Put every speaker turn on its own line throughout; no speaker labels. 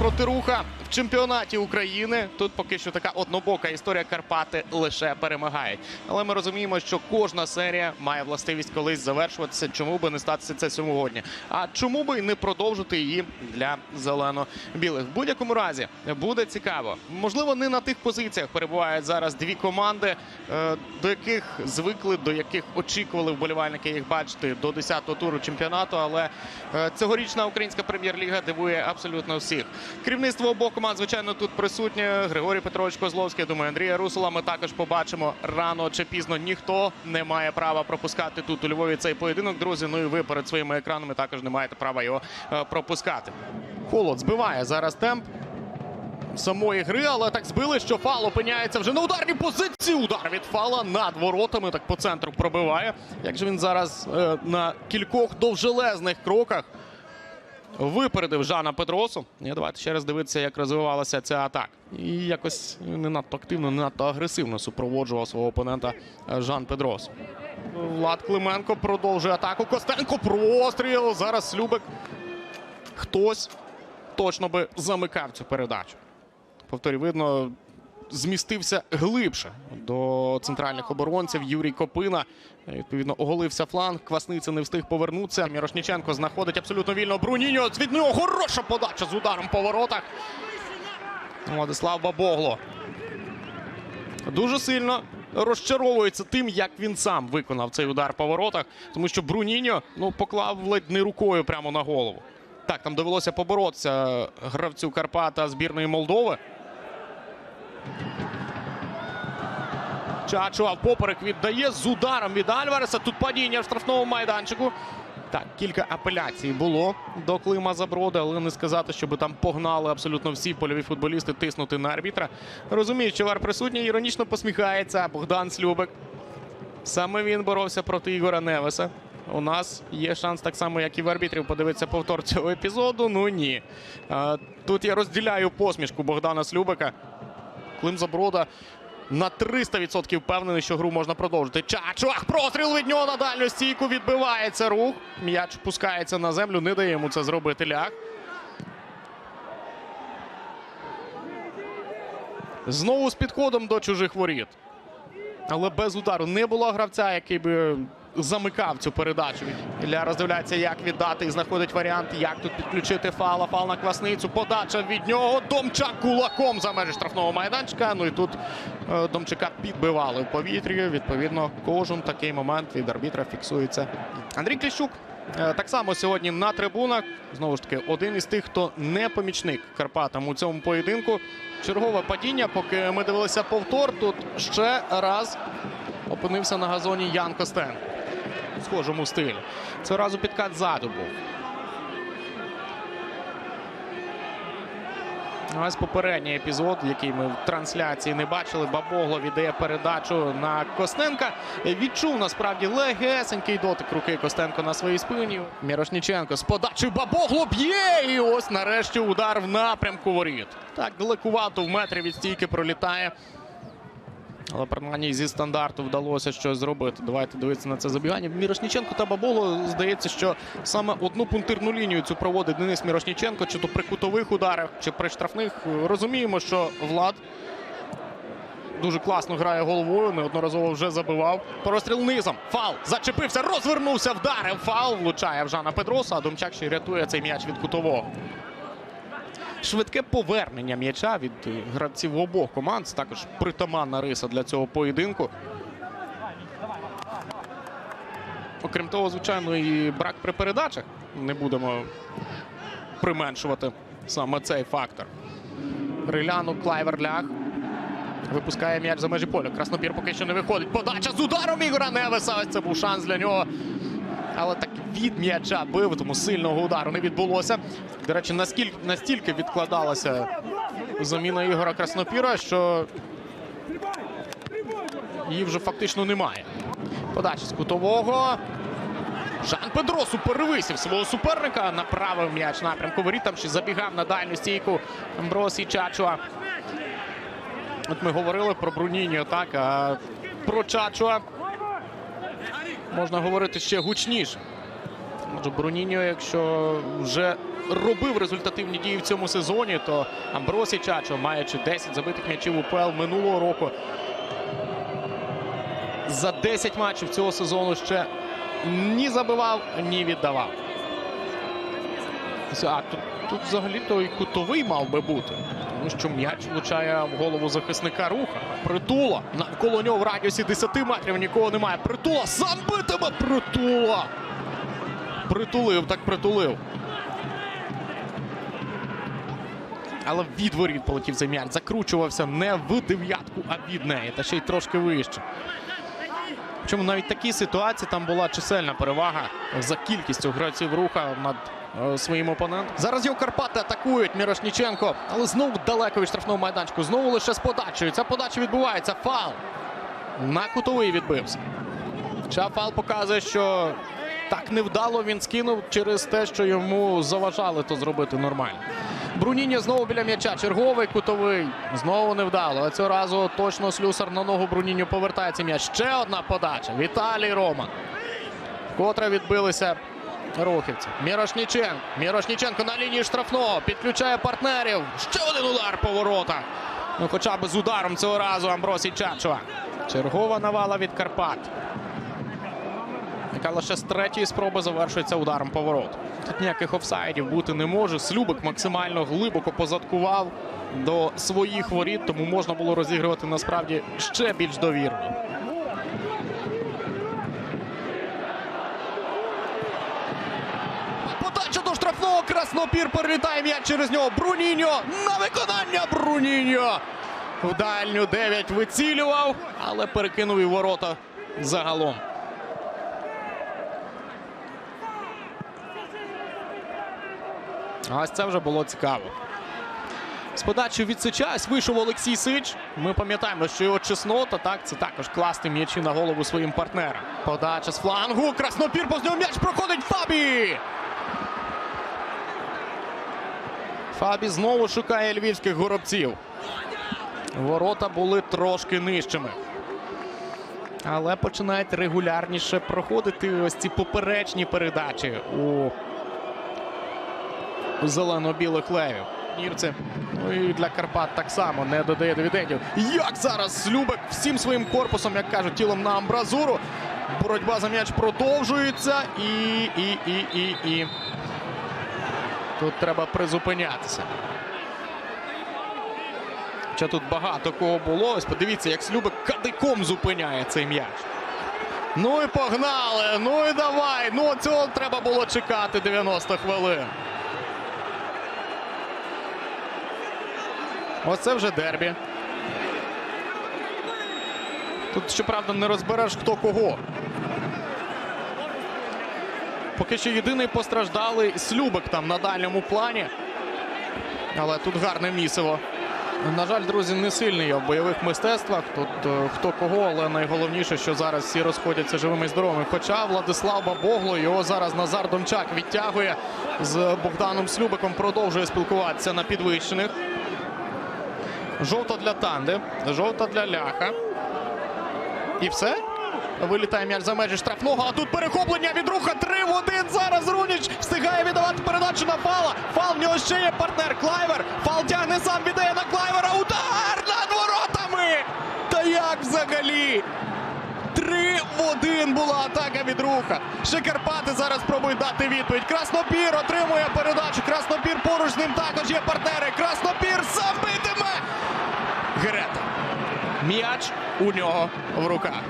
Проти руха в чемпіонаті України. Тут поки що така однобока історія. Карпати лише перемагають. Але ми розуміємо, що кожна серія має властивість колись завершуватися. Чому би не статися це сьогодні? А чому би не продовжити її для зелено-білих? В будь-якому разі буде цікаво. Можливо, не на тих позиціях перебувають зараз дві команди, е, до яких звикли, до яких очікували вболівальники їх бачити до 10-го туру чемпіонату. Але е, цьогорічна українська прем'єр-ліга дивує абсолютно всіх. Керівництво обох команд, звичайно, тут присутнє. Григорій Петрович Козловський. Думаю, Андрія Русула. Ми також побачимо рано чи пізно. Ніхто не має права пропускати тут у Львові цей поєдинок. Друзі, ну і ви перед своїми екранами також не маєте права його е, пропускати. Холод збиває зараз темп самої гри, але так збили, що фал опиняється вже на ударній позиції. Удар від фала над воротами. Так по центру пробиває. Як же він зараз е, на кількох довжелезних кроках випередив Жана Петросу. І давайте ще раз дивитися, як розвивалася ця атака. І якось не надто активно, не надто агресивно супроводжував свого опонента е, Жан Педрос. Влад Клименко продовжує атаку. Костенко простріл. Зараз Любек. Хтось точно би замикав цю передачу. Повторю, видно, змістився глибше до центральних оборонців. Юрій Копина. Е, Відповідно, оголився фланг. Квасниця не встиг повернутися. Мірошніченко знаходить абсолютно вільно Бруніньо. Від нього хороша подача з ударом по воротах. Владислав Бабогло. Дуже сильно розчаровується тим, як він сам виконав цей удар по воротах, тому що Бруніньо ну, поклав ледь не рукою прямо на голову. Так, там довелося поборотися гравцю Карпата збірної Молдови. Чачуа поперек віддає з ударом від Альвареса. Тут падіння в штрафному майданчику. Так, кілька апеляцій було до Клима Заброди, але не сказати, щоб там погнали абсолютно всі польові футболісти тиснути на арбітра. Розумію, що вар присутній іронічно посміхається Богдан Слюбек. Саме він боровся проти Ігора Невеса. У нас є шанс так само, як і в арбітрів, подивитися повтор цього епізоду. Ну ні. Тут я розділяю посмішку Богдана Слюбека. Клим Заброда на 300% впевнений, що гру можна продовжити. Чачуах, простріл від нього на дальню стійку. Відбивається рух. М'яч пускається на землю. Не дає йому це зробити ляг. Знову з підходом до чужих воріт. Але без удару не було гравця, який би замикав цю передачу. Ілля роздивляється, як віддати і знаходить варіант, як тут підключити фала. Фал на квасницю. Подача від нього. Домчак кулаком за межі штрафного майданчика. Ну і тут е, Домчака підбивали в повітрі. Відповідно, кожен такий момент від арбітра фіксується. Андрій Кліщук е, так само сьогодні на трибунах. Знову ж таки, один із тих, хто не помічник Карпатам у цьому поєдинку. Чергове падіння, поки ми дивилися повтор. Тут ще раз опинився на газоні Ян Костенко. Схожому стилі. Цього разу підкат ззаду був. Ось попередній епізод, який ми в трансляції не бачили. Бабогло віддає передачу на Костенка. Відчув насправді легесенький дотик руки Костенко на своїй спині. Мірошніченко з подачею Бабогло б'є. І ось нарешті удар в напрямку воріт. Так далекувато в метрі від стійки пролітає. Але принаймні зі стандарту вдалося щось зробити. Давайте дивитися на це забігання. Мірошніченко та Баболо здається, що саме одну пунктирну лінію цю проводить Денис Мірошніченко, чи то при кутових ударах, чи при штрафних. Розуміємо, що Влад дуже класно грає головою, неодноразово вже забивав. Простріл низом. Фал. Зачепився, розвернувся, вдарив. Фал. Влучає в Жана Педроса, а Домчак ще рятує цей м'яч від кутового. Швидке повернення м'яча від гравців обох команд. Також притаманна риса для цього поєдинку. Окрім того, звичайно, і брак при передачах. Не будемо применшувати саме цей фактор. Риляну Клайвер-Лях випускає м'яч за межі поля. Краснопір поки що не виходить. Подача з ударом Ігора Невеса. Ось це був шанс для нього. Але так від м'яча бив, тому сильного удару не відбулося. До речі, наскільки настільки відкладалася заміна Ігора Краснопіра, що її вже фактично немає. Подача з кутового. Жан Педросу перевисів свого суперника, направив м'яч напрямку воріт, там ще забігав на дальню стійку Амбросій Чачуа. От ми говорили про Бруніньо, так, а про Чачуа можна говорити ще гучніше. Адже Бруніньо, якщо вже робив результативні дії в цьому сезоні, то Амбросій Чачо, маючи 10 забитих м'ячів у ПЛ минулого року, за 10 матчів цього сезону ще ні забивав, ні віддавав. А тут, тут взагалі то і кутовий мав би бути. Тому що м'яч влучає в голову захисника руха. Притула. Навколо нього в радіусі 10 метрів нікого немає. Притула сам битиме притула. Притулив, так притулив. Але від воріт полетів цей. Закручувався не в дев'ятку, а від неї. Та ще й трошки вище. Причому навіть такій ситуації там була чисельна перевага за кількістю гравців руха над е, своїм опонентом. Зараз його Карпати атакують Мірошніченко, але знову далеко від штрафного майданчику. Знову лише з подачею. Ця подача відбувається. Фал. На кутовий відбився. Хоча фал показує, що так невдало він скинув через те, що йому заважали то зробити нормально. Бруніньо знову біля м'яча. Черговий кутовий. Знову невдало. А цього разу точно слюсар на ногу Бруніньо повертається м'яч. Ще одна подача. Віталій Роман. Котре відбилися рухівці. Мірошніченко. Мірошніченко на лінії штрафного. Підключає партнерів. Ще один удар по воротах. Ну, хоча б з ударом цього разу Амбросій Чачуа. Чергова навала від Карпат. Яка лише з третьої спроби завершується ударом по ворот. Тут ніяких офсайдів бути не може. Слюбик максимально глибоко позадкував до своїх воріт, тому можна було розігрувати насправді ще більш довірно. Подача до штрафного Краснопір перелітає м'яч через нього. Бруніньо на виконання Бруніньо. В дальню 9 вицілював, але перекинув і ворота загалом. А Ось це вже було цікаво. З подачі від Сича вийшов Олексій Сич. Ми пам'ятаємо, що його чеснота, так, це також класти м'ячі на голову своїм партнерам. Подача з флангу. Краснопір по нього м'яч проходить Фабі. Фабі знову шукає львівських горобців. Ворота були трошки нижчими. Але починають регулярніше проходити ось ці поперечні передачі у зелено-білих левів. Нірці. Ну і для Карпат так само не додає дивідендів. Як зараз Слюбек всім своїм корпусом, як кажуть, тілом на амбразуру. Боротьба за м'яч продовжується. І, і, і, і, і. Тут треба призупинятися. Хоча тут багато кого було. Ось подивіться, як Слюбек кадиком зупиняє цей м'яч. Ну і погнали! Ну і давай! Ну цього треба було чекати 90 хвилин. Оце вже дербі. Тут, щоправда, не розбереш хто кого. Поки що єдиний постраждалий Слюбик там на дальньому плані. Але тут гарне місиво. На жаль, друзі, не сильний я в бойових мистецтвах. Тут е, хто кого, але найголовніше, що зараз всі розходяться живими і здоровими. Хоча Владислав Бабогло його зараз Назар Дончак відтягує з Богданом Слюбиком, продовжує спілкуватися на підвищених. Жовта для Танди, жовта для ляха. І все. Вилітає м'яч за межі штрафного. А тут перехоплення від руха 3 в 1. Зараз Руніч встигає віддавати передачу на фала. Фал в нього ще є партнер. Клайвер. Фал тягне сам віддає на Клайвера. Удар над воротами. Та як взагалі? 3 в 1 була атака від руха. Ще Карпати зараз пробують дати відповідь. Краснопір отримує передачу. Краснопір поруч з ним також є партнери. Краснопір сам битиме. Герета. М'яч у нього в руках.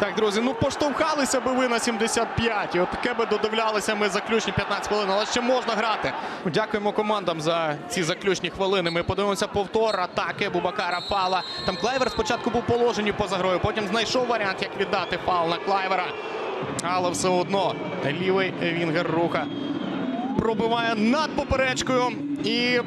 Так, друзі, ну поштовхалися би ви на 75. І от таке би додивлялися ми заключні 15 хвилин, але ще можна грати. Дякуємо командам за ці заключні хвилини. Ми подивимося повтор атаки Бубакара Фала. Там Клайвер спочатку був положені поза грою, потім знайшов варіант, як віддати фал на Клайвера. Але все одно лівий вінгер руха пробиває над поперечкою і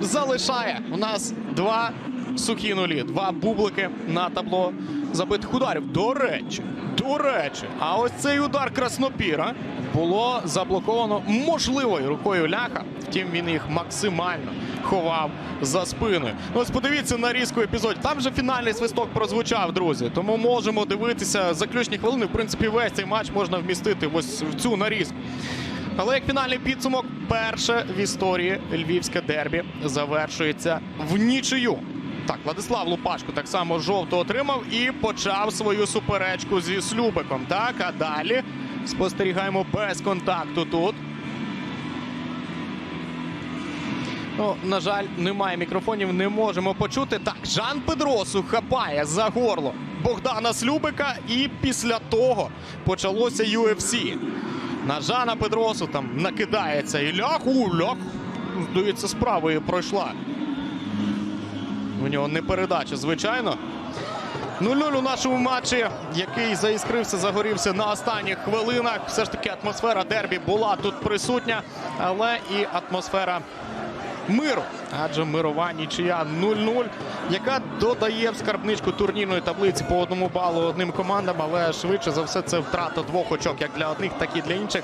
залишає у нас два сухі нулі, два бублики на табло забитих ударів. До речі, До речі, а ось цей удар Краснопіра було заблоковано можливою рукою ляха. Втім, він їх максимально ховав за спиною. Ну, ось подивіться на різку епізод. Там же фінальний свисток прозвучав, друзі. Тому можемо дивитися заключні хвилини. В принципі, весь цей матч можна вмістити ось в цю нарізку. Але як фінальний підсумок, перше в історії львівське дербі завершується в нічию. Так, Владислав Лупашко так само жовто отримав і почав свою суперечку зі Слюбиком. Так, а далі спостерігаємо без контакту тут. Ну, на жаль, немає мікрофонів, не можемо почути. Так, Жан Педросу хапає за горло Богдана Слюбика, і після того почалося UFC. На Жана Педросу там накидається і лях, у. Здається, справою пройшла. У нього не передача, звичайно. 0-0 у нашому матчі, який заіскрився, загорівся на останніх хвилинах. Все ж таки атмосфера дербі була тут присутня, але і атмосфера миру. Адже мирова нічия 0-0, яка додає в скарбничку турнірної таблиці по одному балу одним командам, але швидше за все це втрата двох очок як для одних, так і для інших.